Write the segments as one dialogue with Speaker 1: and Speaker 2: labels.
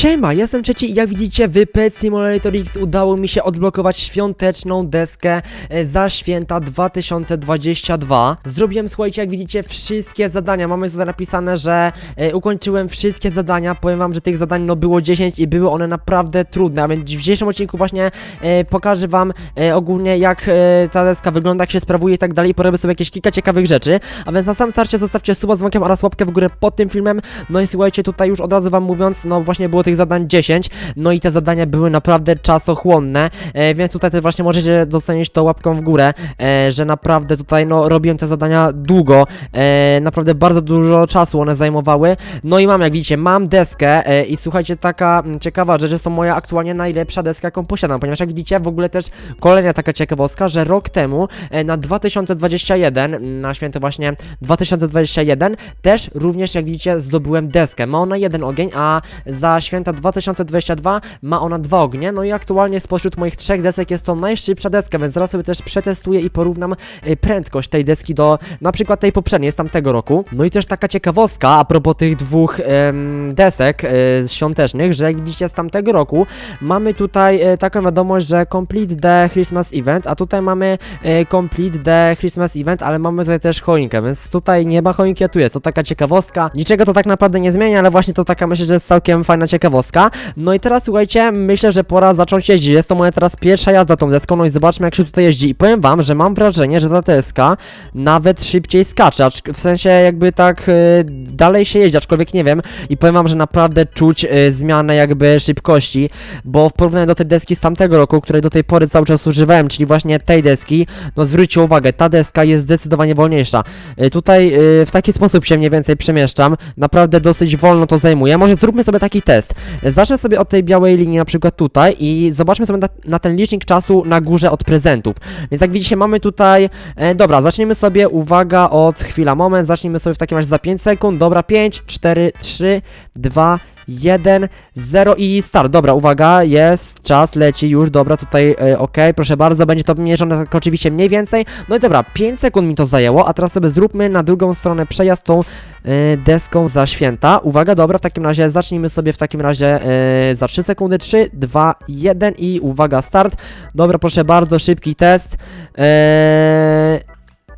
Speaker 1: Siema, jestem trzeci i jak widzicie w Pet Simulator X udało mi się odblokować świąteczną deskę e, za święta 2022. Zrobiłem, słuchajcie, jak widzicie wszystkie zadania, mamy tutaj napisane, że e, ukończyłem wszystkie zadania, powiem wam, że tych zadań no było 10 i były one naprawdę trudne, a więc w dzisiejszym odcinku właśnie e, pokażę wam e, ogólnie jak e, ta deska wygląda, jak się sprawuje i tak dalej, porobię sobie jakieś kilka ciekawych rzeczy, a więc na samym starcie zostawcie suba z dzwonkiem oraz łapkę w górę pod tym filmem, no i słuchajcie, tutaj już od razu wam mówiąc, no właśnie było tych zadań 10, no i te zadania były naprawdę czasochłonne, e, więc tutaj też właśnie możecie dostanieć to łapką w górę, e, że naprawdę tutaj no robiłem te zadania długo, e, naprawdę bardzo dużo czasu one zajmowały, no i mam jak widzicie, mam deskę e, i słuchajcie, taka mm, ciekawa rzecz, że to moja aktualnie najlepsza deska, jaką posiadam, ponieważ jak widzicie, w ogóle też kolejna taka ciekawostka, że rok temu e, na 2021, na święto właśnie 2021, też również jak widzicie zdobyłem deskę. Ma ona jeden ogień, a za święta 2022 ma ona dwa ognie. No i aktualnie spośród moich trzech desek jest to najszybsza deska, więc zaraz sobie też przetestuję i porównam e, prędkość tej deski do na przykład tej poprzedniej z tamtego roku. No i też taka ciekawostka a propos tych dwóch em, desek e, świątecznych, że jak widzicie z tamtego roku mamy tutaj e, taką wiadomość, że complete the Christmas event, a tutaj mamy complete the Christmas event, ale mamy tutaj też choinkę, więc tutaj nie ma choinki, a tu jest. To taka ciekawostka. Niczego to tak naprawdę nie zmienia, ale właśnie to taka myślę, że jest całkiem fajna ciekawostka. No i teraz słuchajcie, myślę, że pora zacząć jeździć. Jest to moja teraz pierwsza jazda tą deską, no i zobaczmy jak się tutaj jeździ. I powiem wam, że mam wrażenie, że ta deska nawet szybciej skacze, acz- w sensie jakby tak e, dalej się jeździ, aczkolwiek nie wiem. I powiem wam, że naprawdę czuć e, zmianę jakby szybkości, bo w porównaniu do tej deski z tamtego roku, której do tej pory cały czas używałem, czyli właśnie tej deski, no zwróćcie uwagę, ta deska jest zdecydowanie wolniejsza. E, Tutaj e, w taki sposób się mniej więcej przemieszczam, naprawdę dosyć wolno to zajmuje. Może zróbmy sobie taki test. Zacznę sobie od tej białej linii na przykład tutaj i zobaczmy sobie na, na ten licznik czasu na górze od prezentów. Więc jak widzicie mamy tutaj, e, dobra, zaczniemy sobie, uwaga, od chwila, moment, zacznijmy sobie w takim razie za 5 sekund, dobra, 5, 4, 3, 2, 1, 0 i start. Dobra, uwaga, jest, czas leci już, dobra, tutaj, e, ok, proszę bardzo, będzie to mierzone tak oczywiście mniej więcej. No i dobra, 5 sekund mi to zajęło, a teraz sobie zróbmy na drugą stronę przejazd tą e, deską za święta. Uwaga, dobra, w takim razie zacznijmy sobie w takim razie e, za 3 sekundy, 3, 2, 1 i uwaga, start. Dobra, proszę bardzo, szybki test. E,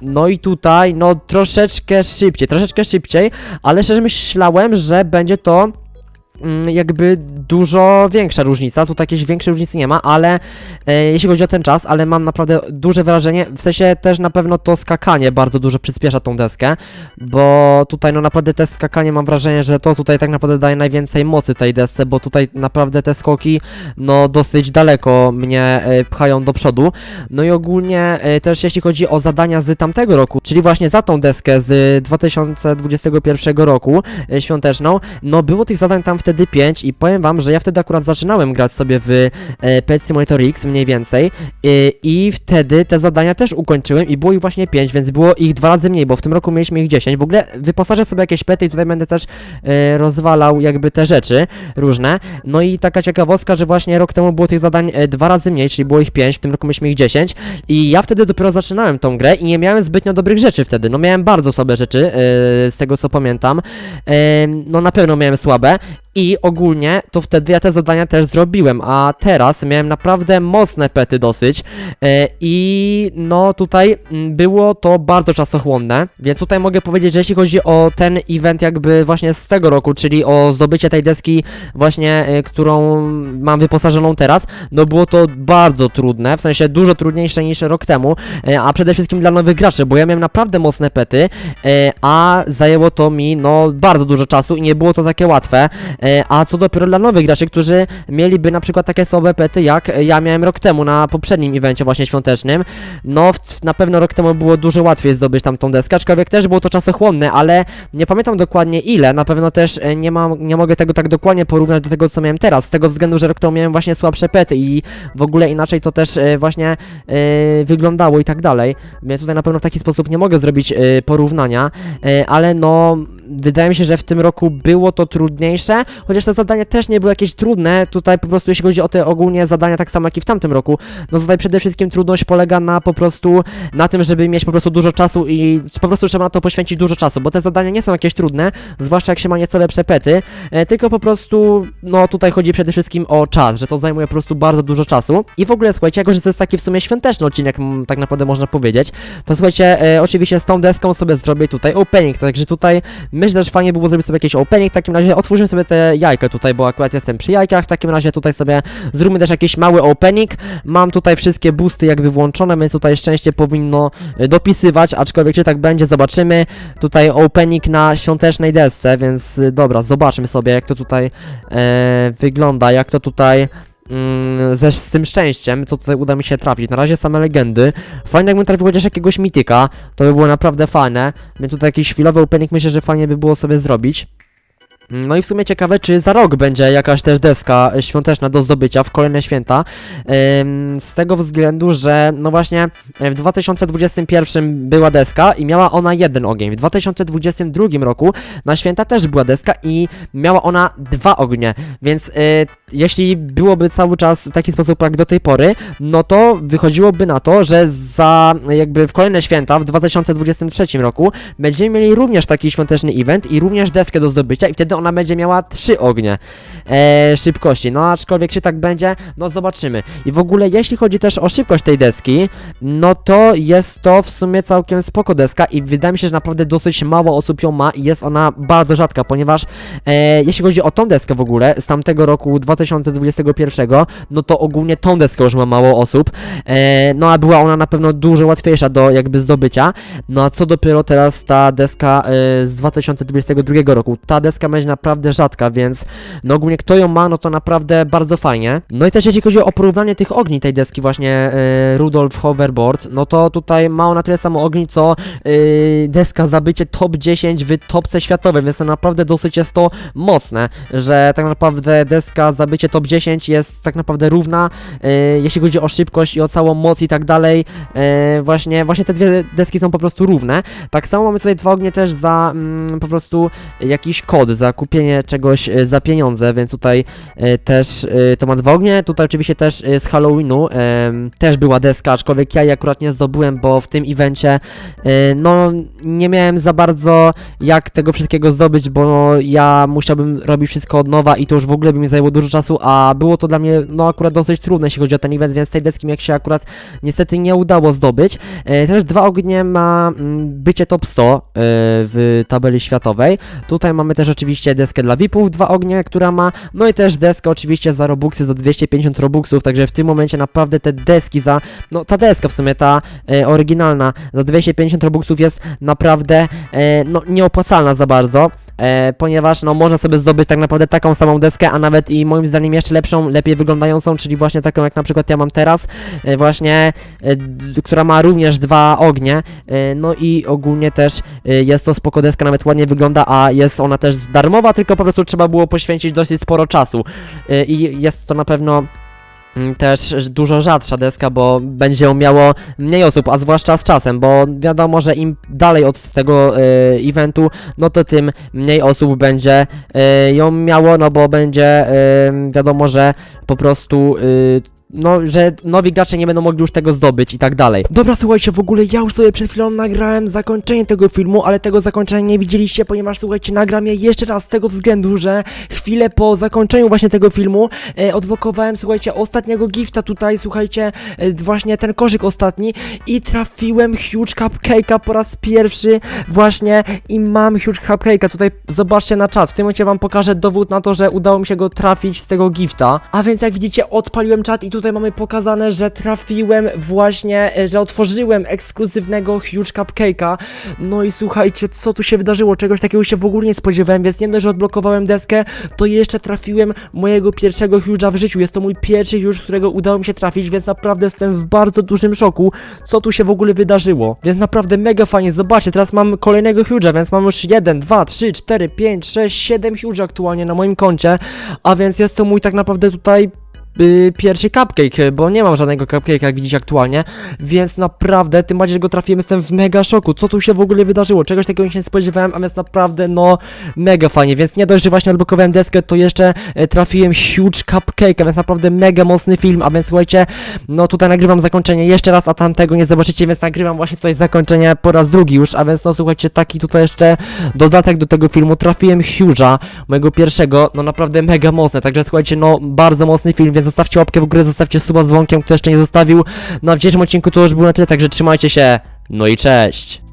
Speaker 1: no i tutaj, no troszeczkę szybciej, troszeczkę szybciej, ale szczerze myślałem, że będzie to jakby dużo większa różnica, tu jakiejś większej różnicy nie ma, ale e, jeśli chodzi o ten czas, ale mam naprawdę duże wrażenie, w sensie też na pewno to skakanie bardzo dużo przyspiesza tą deskę, bo tutaj no naprawdę te skakanie mam wrażenie, że to tutaj tak naprawdę daje najwięcej mocy tej desce, bo tutaj naprawdę te skoki no dosyć daleko mnie e, pchają do przodu, no i ogólnie e, też jeśli chodzi o zadania z tamtego roku, czyli właśnie za tą deskę z 2021 roku e, świąteczną, no było tych zadań tam wtedy 5 i powiem wam, że ja wtedy akurat zaczynałem grać sobie w e, Pet Simulator X mniej więcej e, i wtedy te zadania też ukończyłem i było ich właśnie 5, więc było ich dwa razy mniej, bo w tym roku mieliśmy ich 10. W ogóle wyposażę sobie jakieś pety i tutaj będę też e, rozwalał jakby te rzeczy różne. No i taka ciekawostka, że właśnie rok temu było tych zadań e, dwa razy mniej, czyli było ich 5, w tym roku mieliśmy ich 10 i ja wtedy dopiero zaczynałem tą grę i nie miałem zbytnio dobrych rzeczy wtedy. No miałem bardzo słabe rzeczy, e, z tego co pamiętam. E, no na pewno miałem słabe i ogólnie to wtedy ja te zadania też zrobiłem, a teraz miałem naprawdę mocne pety dosyć e, i no tutaj mm, było to bardzo czasochłonne, więc tutaj mogę powiedzieć, że jeśli chodzi o ten event jakby właśnie z tego roku, czyli o zdobycie tej deski właśnie, e, którą mam wyposażoną teraz, no było to bardzo trudne, w sensie dużo trudniejsze niż rok temu, e, a przede wszystkim dla nowych graczy, bo ja miałem naprawdę mocne pety, a zajęło to mi no bardzo dużo czasu i nie było to takie łatwe, a co dopiero dla nowych graczy, którzy mieliby na przykład takie słabe pety jak ja miałem rok temu na poprzednim evencie właśnie świątecznym, no na pewno rok temu było dużo łatwiej zdobyć tam tą deskę, aczkolwiek też było to czasochłonne, ale nie pamiętam dokładnie ile, na pewno też e, nie mam, nie mogę tego tak dokładnie porównać do tego co miałem teraz, z tego względu, że rok temu miałem właśnie słabsze pety i w ogóle inaczej to też e, właśnie e, wyglądało i tak dalej, więc tutaj na pewno w taki sposób nie mogę zrobić e, porównania, e, ale no wydaje mi się, że w tym roku było to trudniejsze, chociaż te zadania też nie były jakieś trudne, tutaj po prostu jeśli chodzi o te ogólnie zadania, tak samo jak i w tamtym roku, no tutaj przede wszystkim trudność polega na po prostu, na tym, żeby mieć po prostu dużo czasu i po prostu trzeba na to poświęcić dużo czasu, bo te zadania nie są jakieś trudne, zwłaszcza jak się ma nieco lepsze pety, e, tylko po prostu, no tutaj chodzi przede wszystkim o czas, że to zajmuje po prostu bardzo dużo czasu. I w ogóle słuchajcie, jako że to jest taki w sumie świąteczny odcinek, tak naprawdę można powiedzieć, to słuchajcie, e, oczywiście z tą deską sobie zrobię tutaj opening, także tutaj myślę, że fajnie by było zrobić sobie jakiś opening, w takim razie. Otwórzmy sobie te jajka tutaj, bo akurat jestem przy jajkach, w takim razie tutaj sobie zróbmy też jakiś mały opening, mam tutaj wszystkie boosty jakby włączone, więc tutaj szczęście powinno e, dopisywać, aczkolwiek czy tak będzie, zobaczymy, tutaj opening na świątecznej desce, więc y, dobra, zobaczmy sobie jak to tutaj e, wygląda, jak to tutaj ze, z tym szczęściem, co tutaj uda mi się trafić. Na razie same legendy. Fajnie jakbym trafił chociaż jakiegoś mityka, to by było naprawdę fajne. Mnie tutaj jakiś chwilowy opening myślę, że fajnie by było sobie zrobić. No i w sumie ciekawe, czy za rok będzie jakaś też deska świąteczna do zdobycia w kolejne święta. Z tego względu, że no właśnie w 2021 była deska i miała ona jeden ogień. W 2022 roku na święta też była deska i miała ona dwa ognie. Więc y, jeśli byłoby cały czas w taki sposób jak do tej pory, no to wychodziłoby na to, że za jakby w kolejne święta w 2023 roku będziemy mieli również taki świąteczny event i również deskę do zdobycia i wtedy ona będzie miała trzy ognie e, szybkości. No aczkolwiek czy tak będzie, no zobaczymy. I w ogóle jeśli chodzi też o szybkość tej deski, no to jest to w sumie całkiem spoko deska i wydaje mi się, że naprawdę dosyć mało osób ją ma i jest ona bardzo rzadka, ponieważ e, jeśli chodzi o tą deskę w ogóle z tamtego roku 2021, no to ogólnie tą deskę już ma mało osób, e, no a była ona na pewno dużo łatwiejsza do jakby zdobycia, no a co dopiero teraz ta deska e, z 2022 roku, ta deska będzie naprawdę rzadka, więc no ogólnie kto ją ma, no to naprawdę bardzo fajnie. No i też jeśli chodzi o porównanie tych ogni tej deski właśnie e, Rudolf Hoverboard, no to tutaj ma ona tyle samo ogni, co e, deska zabycie top 10 w topce światowej, więc to naprawdę dosyć jest to mocne, że tak naprawdę deska zabycie top 10 jest tak naprawdę równa, e, jeśli chodzi o szybkość i o całą moc i tak dalej, e, właśnie, właśnie te dwie deski są po prostu równe. Tak samo mamy tutaj dwa ognie też za mm, po prostu jakiś kod, za kupienie czegoś e, za pieniądze, więc tutaj e, też e, to ma dwa ognie, tutaj oczywiście też z Halloweenu też była deska, aczkolwiek ja jej akurat nie zdobyłem, bo w tym evencie no nie miałem za bardzo jak tego wszystkiego zdobyć, bo no, ja musiałbym robić wszystko od nowa i to już w ogóle by mi zajęło dużo czasu, a było to dla mnie no akurat dosyć trudne, jeśli chodzi o ten event, więc tej deski jak się akurat niestety nie udało zdobyć. Też dwa ognie ma mm, bycie top 100 e, w tabeli światowej. Tutaj mamy też oczywiście deskę dla VIP-ów, dwa ognie, która ma, no i też deskę oczywiście za Robuxy, za 250 Robuxów, także w tym momencie naprawdę te deski za, no ta deska w sumie, ta e, oryginalna, za 250 Robuxów jest naprawdę, e, no nieopłacalna za bardzo, e, ponieważ no można sobie zdobyć tak naprawdę taką samą deskę, a nawet i moim zdaniem jeszcze lepszą, lepiej wyglądającą, czyli właśnie taką jak na przykład ja mam teraz, e, właśnie, e, która ma również dwa ognie, e, no i ogólnie też e, jest to spoko deska, nawet ładnie wygląda, a jest ona też darmowa, tylko po prostu trzeba było poświęcić dosyć sporo czasu. E, i jest to na pewno też dużo rzadsza deska, bo będzie ją miało mniej osób, a zwłaszcza z czasem, bo wiadomo, że im dalej od tego e, eventu, no to tym mniej osób będzie e, ją miało, no bo będzie e, wiadomo, że po prostu e, no, że nowi gracze nie będą mogli już tego zdobyć i tak dalej. Dobra, słuchajcie, w ogóle ja już sobie przed chwilą nagrałem zakończenie tego filmu, ale tego zakończenia nie widzieliście, ponieważ słuchajcie, nagram je jeszcze raz z tego względu, że chwilę po zakończeniu właśnie tego filmu e, odblokowałem, słuchajcie, ostatniego gifta tutaj, słuchajcie, e, właśnie ten koszyk ostatni i trafiłem huge cupcake'a po raz pierwszy właśnie i mam huge cupcake'a, tutaj zobaczcie na czat, w tym momencie wam pokażę dowód na to, że udało mi się go trafić z tego gifta, a więc jak widzicie odpaliłem czat i tutaj mamy pokazane, że trafiłem właśnie, e, że otworzyłem ekskluzywnego huge cupcake'a, no i słuchajcie, co tu się wydarzyło, czegoś takiego się w ogóle nie spodziewałem, więc nie dość, że odblokowałem deskę, to jeszcze trafiłem mojego pierwszego huge'a w życiu, jest to mój pierwszy huge, którego udało mi się trafić, więc naprawdę jestem w bardzo dużym szoku, co tu się w ogóle wydarzyło, więc naprawdę mega fajnie, zobaczcie, teraz mam kolejnego huge'a, więc mam już 1, 2, 3, 4, 5, 6, 7 huge aktualnie na moim koncie, a więc jest to mój tak naprawdę tutaj y, pierwszy cupcake, bo nie mam żadnego cupcake'a, jak widzicie aktualnie, więc naprawdę, tym bardziej, że go trafiłem, jestem w mega szoku, co tu się w ogóle wydarzyło, czegoś takiego się nie spodziewałem, a więc naprawdę, no, mega fajnie, więc nie dość, że właśnie odblokowałem deskę, to jeszcze e, trafiłem huge cupcake, a więc naprawdę mega mocny film, a więc słuchajcie, no tutaj nagrywam zakończenie jeszcze raz, a tamtego nie zobaczycie, więc nagrywam właśnie tutaj zakończenie po raz drugi już, a więc no słuchajcie, taki tutaj jeszcze dodatek do tego filmu, trafiłem huge'a, mojego pierwszego, no naprawdę mega mocne, także słuchajcie, no bardzo mocny film, więc zostawcie łapkę w górę, zostawcie suba z dzwonkiem, kto jeszcze nie zostawił, no a w dzisiejszym odcinku to już było na tyle, także trzymajcie się, no i cześć!